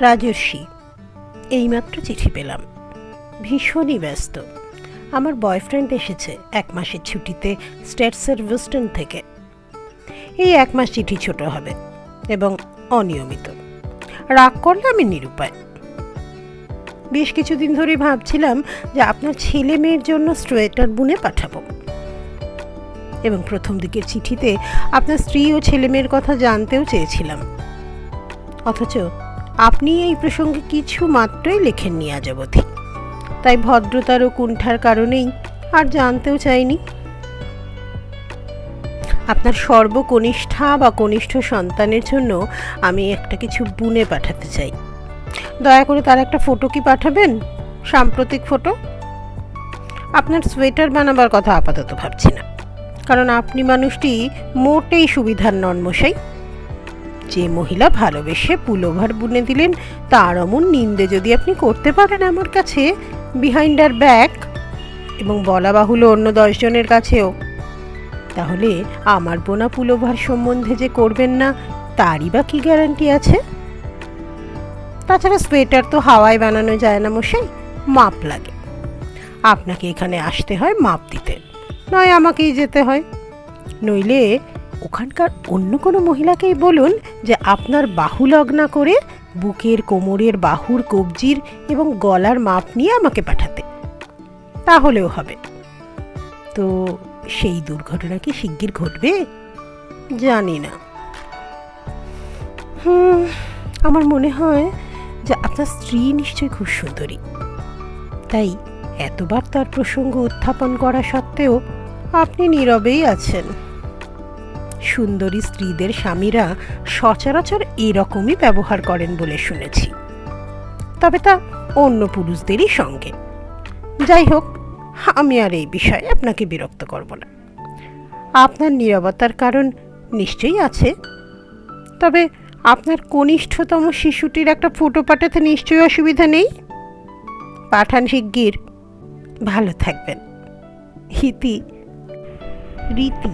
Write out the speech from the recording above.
রাজর্ষি। এইমাত্র চিঠি পেলাম। ভীষণই ব্যস্ত। আমার বয়ফ্রেন্ড এসেছে এক মাসের ছুটিতে স্টেটসের ওয়েস্টার্ন থেকে। এই এক মাস চিঠি ছোট হবে এবং অনিয়মিত। রাগ করলে আমি নিরুপায়। বেশ কিছুদিন ধরে ভাবছিলাম যে আপনার ছেলে মেয়ের জন্য সোয়েটার বুনে পাঠাবো। এবং প্রথম দিকের চিঠিতে আপনার স্ত্রী ও ছেলে মেয়ের কথা জানতেও চেয়েছিলাম। অথচ আপনি এই প্রসঙ্গে কিছু মাত্রই লেখেননি আজ অবধি। তাই ভদ্রতার ও কুণ্ঠার কারণেই আর জানতেও চাইনি। আপনার সর্বকনিষ্ঠা বা কনিষ্ঠ সন্তানের জন্য আমি একটা কিছু বুনে পাঠাতে চাই। দয়া করে তার একটা ফটো কি পাঠাবেন? সাম্প্রতিক ফটো? আপনার সোয়েটার বানাবার কথা আপাতত ভাবছি না। কারণ আপনি মানুষটি মোটেই সুবিধার নন মশাই। যে মহিলা ভালোবেসে পুলোভার বুনে দিলেন, তার অমন নিন্দে যদি আপনি করতে পারেন আমার কাছে বিহাইন্ড আর ব্যাক এবং বলা বাহুল্য অন্য দশজনের কাছেও, তাহলে আমার বোনা পুলোভার সম্বন্ধে যে করবেন না, তারই বা কী গ্যারান্টি আছে? তাছাড়া সোয়েটার তো হাওয়ায় বানানো যায় না মশাই, মাপ লাগে। আপনাকে এখানে আসতে হয় মাপ দিতে, নয় আমাকেই যেতে হয়। নইলে ওখানকার অন্য কোনো মহিলাকেই বলুন যে আপনার বাহু লগ্না করে বুকের, কোমরের, বাহুর, কবজির এবং গলার মাপ নিয়ে আমাকে পাঠাতে। তাহলেও হবে। তো সেই দুর্ঘটনা কি শিগগির ঘটবে? জানি না। হুম, আমার মনে হয় যে আপনার স্ত্রী নিশ্চয়ই খুব সুন্দরী। তাই এতবার তার প্রসঙ্গ উত্থাপন করা সত্ত্বেও আপনি নীরবেই আছেন। সুন্দরী স্ত্রীদের স্বামীরা সচরাচর এরকমই ব্যবহার করেন বলে শুনেছি। তবে তা অন্য পুরুষদেরই সঙ্গে। যাই হোক, আমি আর এই বিষয়ে আপনাকে বিরক্ত করব না। আপনার নীরবতার কারণ নিশ্চয়ই আছে। তবে আপনার কনিষ্ঠতম শিশুটির একটা ফটো পাঠাতে নিশ্চয়ই অসুবিধা নেই। পাঠান শিগগির। ভালো থাকবেন। হিতি, রীতি।